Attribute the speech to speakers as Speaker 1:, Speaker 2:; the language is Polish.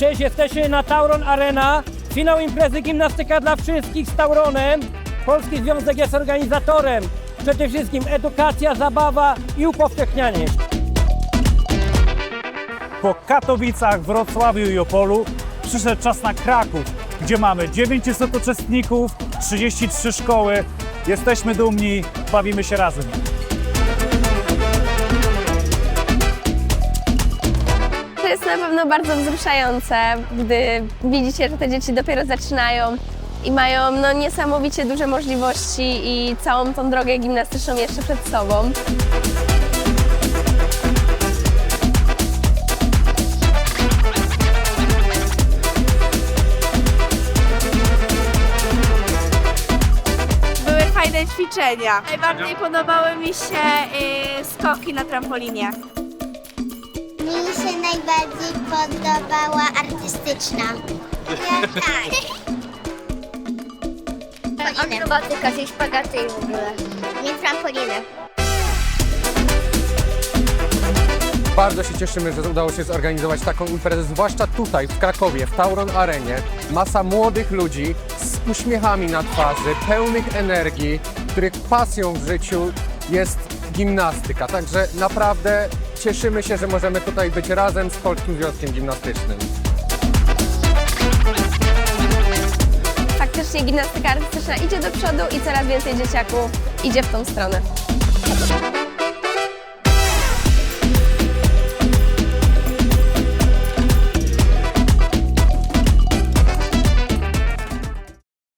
Speaker 1: jesteśmy na Tauron Arena. Finał imprezy Gimnastyka dla wszystkich z Tauronem. Polski Związek jest organizatorem. Przede wszystkim edukacja, zabawa i upowszechnianie.
Speaker 2: Po Katowicach, Wrocławiu i Opolu przyszedł czas na Kraków, gdzie mamy 900 uczestników, 33 szkoły. Jesteśmy dumni, bawimy się razem.
Speaker 3: Na pewno bardzo wzruszające, gdy widzicie, że te dzieci dopiero zaczynają i mają no, niesamowicie duże możliwości i całą tą drogę gimnastyczną jeszcze przed sobą.
Speaker 4: Były fajne ćwiczenia. Najbardziej podobały mi się y, skoki na trampolinie.
Speaker 5: Mi się najbardziej podobała artystyczna. Ja tak. Akrobatyka, czyli szpagaty i w ogóle. Nie trampoliny.
Speaker 6: Bardzo się cieszymy, że udało się zorganizować taką imprezę, zwłaszcza tutaj w Krakowie, w Tauron Arenie. Masa młodych ludzi z uśmiechami na twarzy, pełnych energii, których pasją w życiu jest gimnastyka. Także naprawdę cieszymy się, że możemy tutaj być razem z Polskim Związkiem Gimnastycznym.
Speaker 3: Faktycznie gimnastyka artystyczna idzie do przodu i coraz więcej dzieciaków idzie w tą stronę.